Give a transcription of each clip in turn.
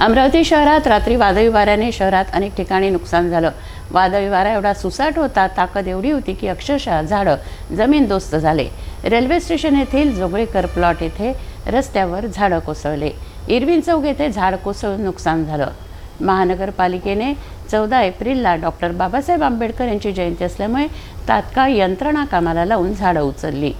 अमरावती शहरात रात्री वादळी वाऱ्याने शहरात अनेक ठिकाणी नुकसान झालं. वादळी वारा एवढा सुसाट होता ताकद एवढी होती की अक्षरशः झाडं जमीनदोस्त झाले. रेल्वे स्टेशन येथील जोगळेकर प्लॉट येथे रस्त्यावर झाडं कोसळले. इरविन चौक येथे झाड कोसळून नुकसान झालं. महानगरपालिकेने चौदा एप्रिलला डॉक्टर बाबासाहेब आंबेडकर यांची जयंती असल्यामुळे तात्काळ यंत्रणा कामाला लावून झाडं उचलली.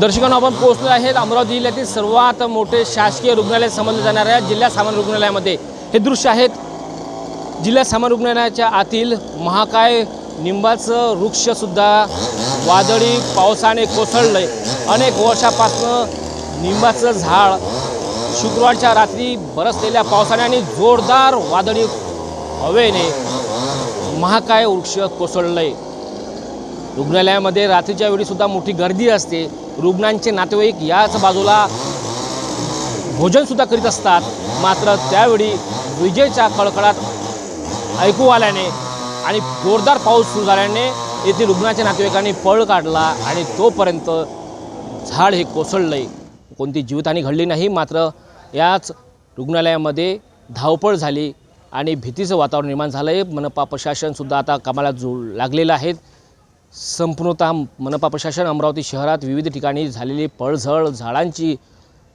दर्शकांनो आपण पोहोचलो आहेत अमरावती जिल्ह्यातील सर्वात मोठे शासकीय रुग्णालय समजले जाणाऱ्या जिल्हा सामान्य रुग्णालयामध्ये. हे दृश्य आहेत जिल्हा सामान्य रुग्णालयाच्या आतील महाकाय निंबाचं वृक्षसुद्धा वादळी पावसाने कोसळलं अनेक वर्षापासून निंबाचं झाड शुक्रवारच्या रात्री बरसलेल्या पावसाने आणि जोरदार वादळी हवेने महाकाय वृक्ष कोसळलंय. रुग्णालयामध्ये रात्रीच्या वेळीसुद्धा मोठी गर्दी असते. रुग्णांचे नातेवाईक याच बाजूला भोजनसुद्धा करीत असतात. मात्र त्यावेळी विजेच्या कडकडात ऐकू आल्याने आणि जोरदार पाऊस सुरू झाल्याने येथील रुग्णाच्या नातेवाईकांनी पळ काढला आणि तोपर्यंत झाड हे कोसळलंय कोणती जीवितहानी घडली नाही मात्र याच रुग्णालयामध्ये धावपळ झाली आणि भीतीचं वातावरण निर्माण झालं आहे मनपा प्रशासनसुद्धा आता कामाला जुळ लागलेलं आहेत संपूर्णतः मनपा प्रशासन अमरावती शहरात विविध ठिकाणी झालेली पळझड झाडांची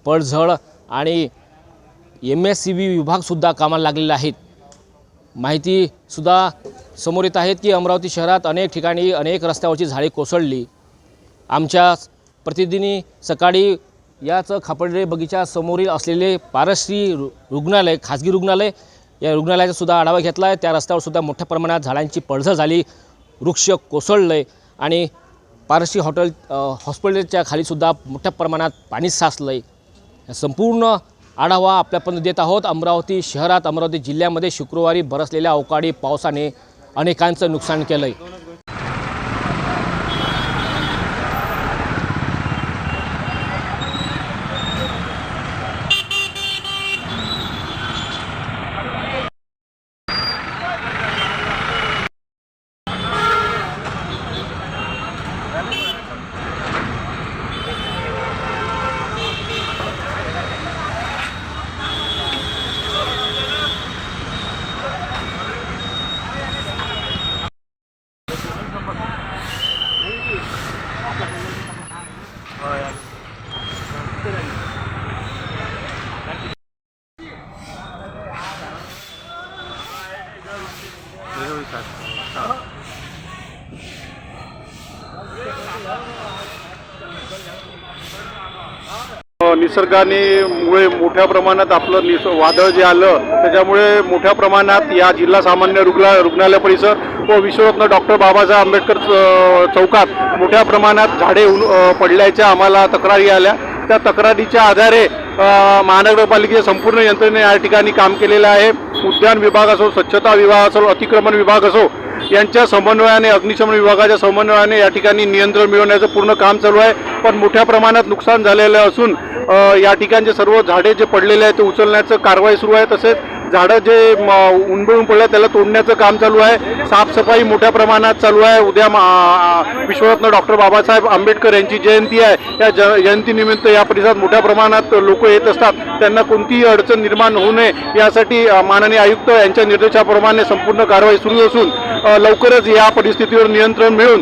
पळझड आणि एम एस सी बी विभागसुद्धा कामाला लागलेले आहेत माहितीसुद्धा समोर येत आहेत की अमरावती शहरात अनेक ठिकाणी अनेक रस्त्यावरची झाडे कोसळली. आमच्या प्रतिदिनी सकाळी याच खापर्डे बगीचा समोरील असलेले पारश्री रु रुग्णालय खाजगी रुग्णालय या रुग्णालयाचासुद्धा आढावा घेतला आहे त्या रस्त्यावरसुद्धा मोठ्या प्रमाणात झाडांची पडझड झाली. वृक्ष कोसळलं आहे आणि पारशी हॉटेल हॉस्पिटलच्या खालीसुद्धा मोठ्या प्रमाणात पाणी साचलं आहे संपूर्ण आढावा आपल्यापर्यंत देत आहोत. अमरावती शहरात अमरावती जिल्ह्यामध्ये शुक्रवारी बरसलेल्या अवकाळी पावसाने अनेकांचं नुकसान केलं आहे निसर्गाने मुळे मोठ्या प्रमाणात आपलं निस वादळ जे आलं त्याच्यामुळे मोठ्या प्रमाणात या जिल्हा सामान्य रुग्णा रुग्णालय परिसर व विश्वरत्न डॉक्टर बाबासाहेब आंबेडकर चौकात मोठ्या प्रमाणात झाडे पडल्याच्या आम्हाला तक्रारी आल्या. त्या तक्रारीच्या आधारे महानगरपालिकेच्या संपूर्ण यंत्रणेने या ठिकाणी काम केलेलं आहे. उद्यान विभाग असो स्वच्छता विभाग असो अतिक्रमण विभाग असो यांच्या समन्वयाने अग्निशमन विभागाच्या समन्वयाने या ठिकाणी नियंत्रण मिळवण्याचं पूर्ण काम चालू आहे. पण मोठ्या प्रमाणात नुकसान झालेलं असून या ठिकाणचे सर्व झाडे जे पडलेले आहेत ते उचलण्याचं कारवाई सुरू आहे. तसेच झाडं जे उंबळून पडलं त्याला तोडण्याचं काम चालू आहे. साफसफाई मोठ्या प्रमाणात चालू आहे. उद्या विश्वरत्न डॉक्टर बाबासाहेब आंबेडकर यांची जयंती आहे. या ज जयंतीनिमित्त या परिसरात मोठ्या प्रमाणात लोक येत असतात. त्यांना कोणतीही अडचण निर्माण होऊ नये. यासाठी माननीय आयुक्त यांच्या निर्देशाप्रमाणे संपूर्ण कारवाई सुरू असून लवकरच या परिस्थितीवर नियंत्रण मिळून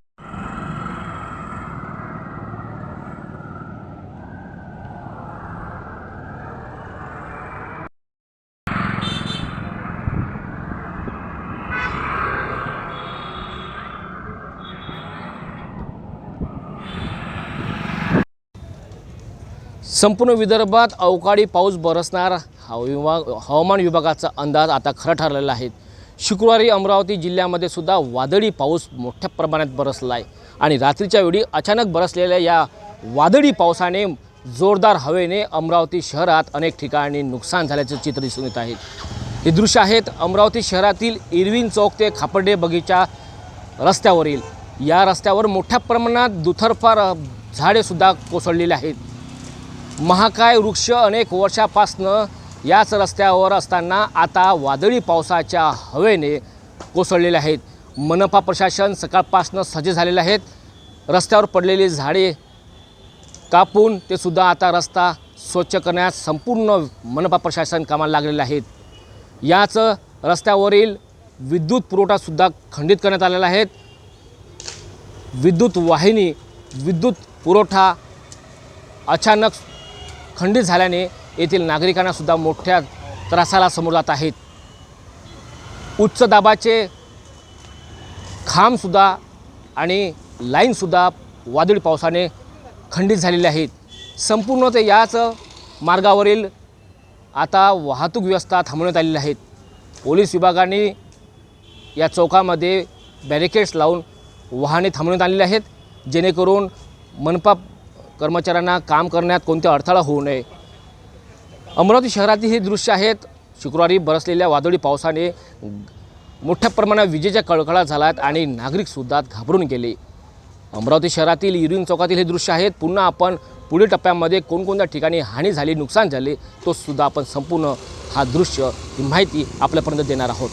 संपूर्ण विदर्भात अवकाळी पाऊस बरसणार. हा हवामान विभागाचा अंदाज आता खरा ठरलेला आहे. शुक्रवारी अमरावती जिल्ह्यामध्ये सुद्धा वादळी पाऊस मोठ्या प्रमाणात बरसला आहे आणि रात्रीच्या वेळी अचानक बरसलेल्या या वादळी पावसाने जोरदार हवेने अमरावती शहरात अनेक ठिकाणी नुकसान झाल्याचं चित्र दिसून येत आहे. हे दृश्य आहेत अमरावती शहरातील इरविन चौक ते खापर्डे बगीचा रस्त्यावरील. या रस्त्यावर मोठ्या प्रमाणात दुथरफार झाडेसुद्धा कोसळलेली आहेत. महाकाय वृक्ष अनेक वर्षापासनं याच रस्त्यावर असताना आता वादळी पावसाच्या हवेने कोसळलेले आहेत. मनपा प्रशासन सकाळपासनं सज्ज झालेले आहेत. रस्त्यावर पडलेली झाडे कापून ते सुद्धा आता रस्ता स्वच्छ करण्यास संपूर्ण मनपा प्रशासन कामाला लागलेलं आहेत. याच रस्त्यावरील विद्युत पुरवठासुद्धा खंडित करण्यात आलेला आहे. विद्युत वाहिनी विद्युत पुरवठा अचानक खंडित झाल्याने येथील नागरिकांनासुद्धा मोठ्या त्रासाला समोर जात आहेत. उच्च दाबाचे खांबसुद्धा आणि लाईनसुद्धा वादळी पावसाने खंडित झालेले आहेत. संपूर्ण ते याच मार्गावरील आता वाहतूक व्यवस्था थांबवण्यात आलेली आहेत. पोलीस विभागाने या चौकामध्ये बॅरिकेड्स लावून वाहने थांबवण्यात आलेली आहेत. जेणेकरून मनपा कर्मचाऱ्यांना काम करण्यात कोणता अडथळा होऊ नये. अमरावती शहरातील ही दृश्य आहेत. शुक्रवारी बरसलेल्या वादळी पावसाने मोठ्या प्रमाणात विजेच्या कळकळा झाला आहेत आणि नागरिकसुद्धा घाबरून गेले. अमरावती शहरातील इरिंग चौकातील हे दृश्य आहेत. पुन्हा आपण पुढील टप्प्यामध्ये कोणकोणत्या ठिकाणी हानी झाली नुकसान झाले तो सुद्धा आपण संपूर्ण हा दृश्य ही माहिती आपल्यापर्यंत देणार आहोत.